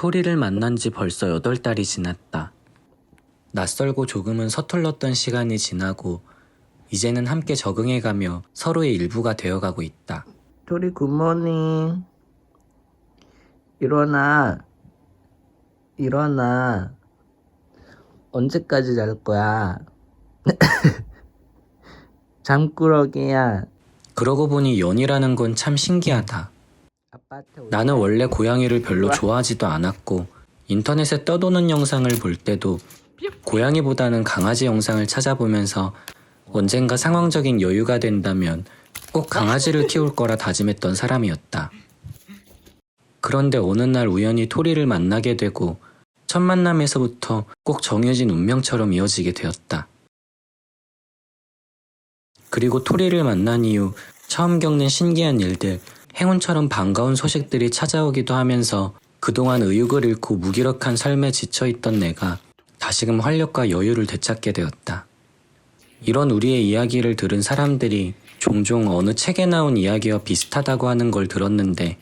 토리를 만난 지 벌써 8달이 지났다. 낯설고 조금은 서툴렀던 시간이 지나고 이제는 함께 적응해가며 서로의 일부가 되어가고 있다. 토리 굿모닝. 일어나. 일어나. 언제까지 잘 거야? 잠꾸러기야. 그러고 보니 연이라는 건 참 신기하다. 나는 원래 고양이를 별로 좋아하지도 않았고 인터넷에 떠도는 영상을 볼 때도 고양이보다는 강아지 영상을 찾아보면서 언젠가 상황적인 여유가 된다면 꼭 강아지를 키울 거라 다짐했던 사람이었다. 그런데 어느 날 우연히 토리를 만나게 되고 첫 만남에서부터 꼭 정해진 운명처럼 이어지게 되었다. 그리고 토리를 만난 이후 처음 겪는 신기한 일들, 행운처럼 반가운 소식들이 찾아오기도 하면서 그동안 의욕을 잃고 무기력한 삶에 지쳐있던 내가 다시금 활력과 여유를 되찾게 되었다. 이런 우리의 이야기를 들은 사람들이 종종 어느 책에 나온 이야기와 비슷하다고 하는 걸 들었는데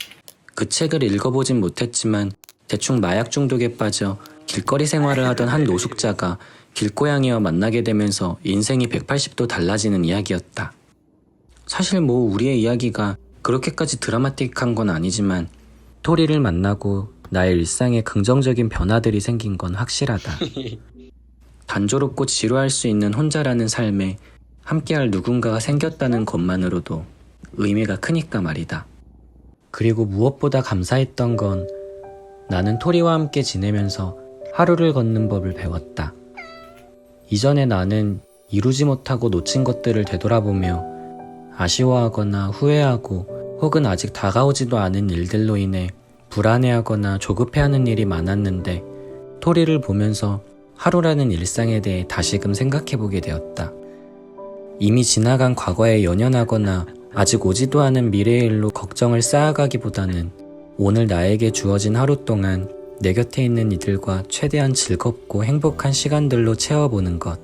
그 책을 읽어보진 못했지만 대충 마약 중독에 빠져 길거리 생활을 하던 한 노숙자가 길고양이와 만나게 되면서 인생이 180도 달라지는 이야기였다. 사실 뭐 우리의 이야기가 그렇게까지 드라마틱한 건 아니지만 토리를 만나고 나의 일상에 긍정적인 변화들이 생긴 건 확실하다. 단조롭고 지루할 수 있는 혼자라는 삶에 함께할 누군가가 생겼다는 것만으로도 의미가 크니까 말이다. 그리고 무엇보다 감사했던 건 나는 토리와 함께 지내면서 하루를 걷는 법을 배웠다. 이전에 나는 이루지 못하고 놓친 것들을 되돌아보며 아쉬워하거나 후회하고 혹은 아직 다가오지도 않은 일들로 인해 불안해하거나 조급해하는 일이 많았는데 토리를 보면서 하루라는 일상에 대해 다시금 생각해보게 되었다. 이미 지나간 과거에 연연하거나 아직 오지도 않은 미래의 일로 걱정을 쌓아가기보다는 오늘 나에게 주어진 하루 동안 내 곁에 있는 이들과 최대한 즐겁고 행복한 시간들로 채워보는 것.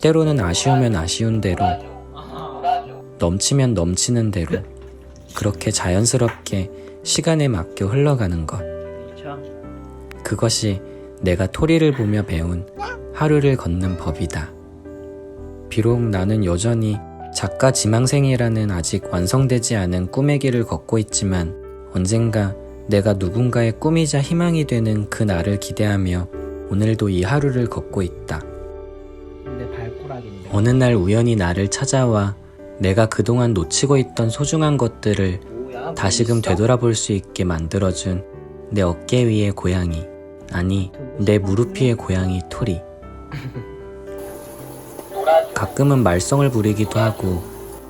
때로는 아쉬우면 아쉬운 대로, 넘치면 넘치는 대로, 그렇게 자연스럽게 시간에 맡겨 흘러가는 것. 그것이 내가 토리를 보며 배운 하루를 걷는 법이다. 비록 나는 여전히 작가 지망생이라는 아직 완성되지 않은 꿈의 길을 걷고 있지만 언젠가 내가 누군가의 꿈이자 희망이 되는 그 날을 기대하며 오늘도 이 하루를 걷고 있다. 어느 날 우연히 나를 찾아와 내가 그동안 놓치고 있던 소중한 것들을? 다시금 되돌아볼 수 있게 만들어준 내 어깨 위의 고양이. 아니, 내 무릎 위의 고양이 토리. 가끔은 말썽을 부리기도 하고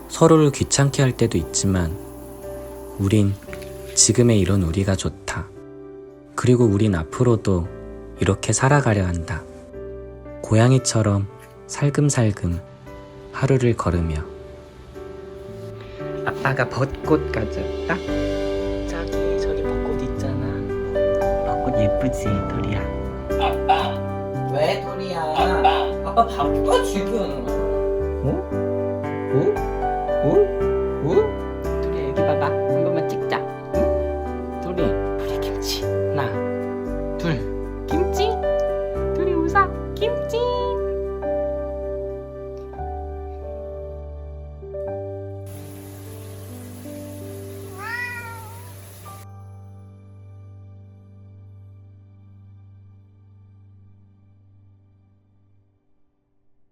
서로를 귀찮게 할 때도 있지만 우린 지금의 이런 우리가 좋다. 그리고 우린 앞으로도 이렇게 살아가려 한다. 고양이처럼 살금살금 하루를 걸으며. 아빠가 벚꽃 가져왔다? 자기 저기 벚꽃 있잖아 벚꽃 예쁘지 도리야 아빠 왜 도리야 아빠 아빠 바빠 지금 어? 어? 어? 어?